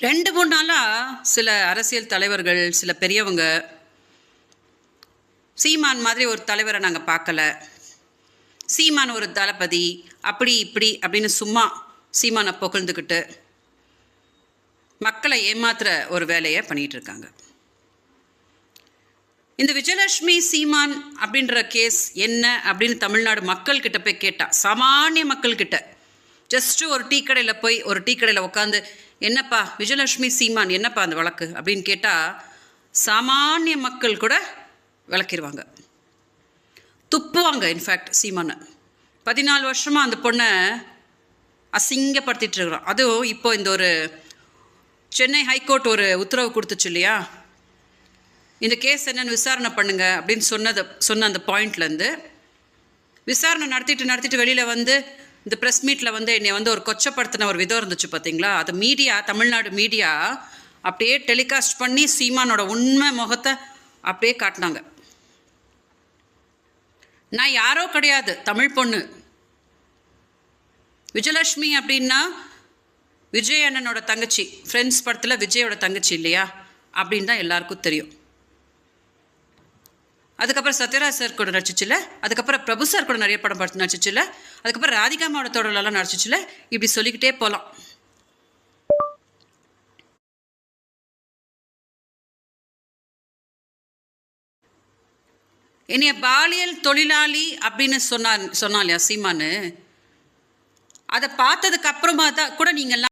ரெண்டு மூணு நாளாக சில அரசியல் தலைவர்கள் சில பெரியவங்க சீமான் மாதிரி ஒரு தலைவரை நாங்கள் பார்க்கல. சீமான் ஒரு தளபதி அப்படி இப்படி அப்படின்னு சும்மா சீமானை புகழ்ந்துக்கிட்டு மக்களை ஏமாத்துகிற ஒரு வேலையை பண்ணிகிட்டு இருக்காங்க. இந்த விஜயலட்சுமி சீமான் அப்படின்ற கேஸ் என்ன அப்படின்னு தமிழ்நாடு மக்கள்கிட்ட போய் கேட்டால் சாமானிய மக்கள்கிட்ட ஜஸ்ட்டு ஒரு டீ கடையில் போய் ஒரு டீ கடையில் உட்காந்து என்னப்பா விஜயலட்சுமி சீமான் என்னப்பா அந்த வழக்கு அப்படின்னு கேட்டால் சாமானிய மக்கள் கூட விளக்கிடுவாங்க துப்புவாங்க இன்ஃபேக்ட் சீமானை. பதினாலு வருஷமாக அந்த பொண்ணை அசிங்கப்படுத்திட்டு இருக்கிறோம் அதுவும் இப்போ இந்த ஒரு சென்னை ஹைகோர்ட் ஒரு உத்தரவு கொடுத்துச்சு இல்லையா? இந்த கேஸ் என்னென்னு விசாரணை பண்ணுங்க அப்படின்னு சொன்னது சொன்ன அந்த பாயிண்ட்லேருந்து விசாரணை நடத்திட்டு நடத்திட்டு வெளியில் வந்து இந்த ப்ரெஸ் மீட்டில் வந்து என்னை வந்து ஒரு கொச்சப்படுத்தின ஒரு விதம் இருந்துச்சு பார்த்தீங்களா அது media Tamil Nadu media telecast பண்ணி சீமானோட உண்மை முகத்தை அப்படியே காட்டினாங்க. நான் யாரோ கிடையாது தமிழ் பொண்ணு. விஜயலட்சுமி அப்படின்னா விஜய் அண்ணனோட தங்கச்சி ஃப்ரெண்ட்ஸ் படத்தில் விஜயோட தங்கச்சி இல்லையா? அப்படின்னு தான் எல்லாருக்கும் தெரியும். அதுக்கப்புறம் சத்யராஜ் சார் கூட நடிச்சிச்சுல அதுக்கப்புறம் பிரபு சார் கூட நிறைய படம் பார்த்து நடிச்சிச்சுல அதுக்கப்புறம் ராதிகாமாவோட தொடரெல்லாம் நடிச்சிச்சுல இப்படி சொல்லிக்கிட்டே போகலாம் என்னைய பாலியல் தொழிலாளி அப்படின்னு சொன்னார் சொன்னாலையா சீமானு? அதை பார்த்ததுக்கு அப்புறமா தான் கூட நீங்கள்லாம்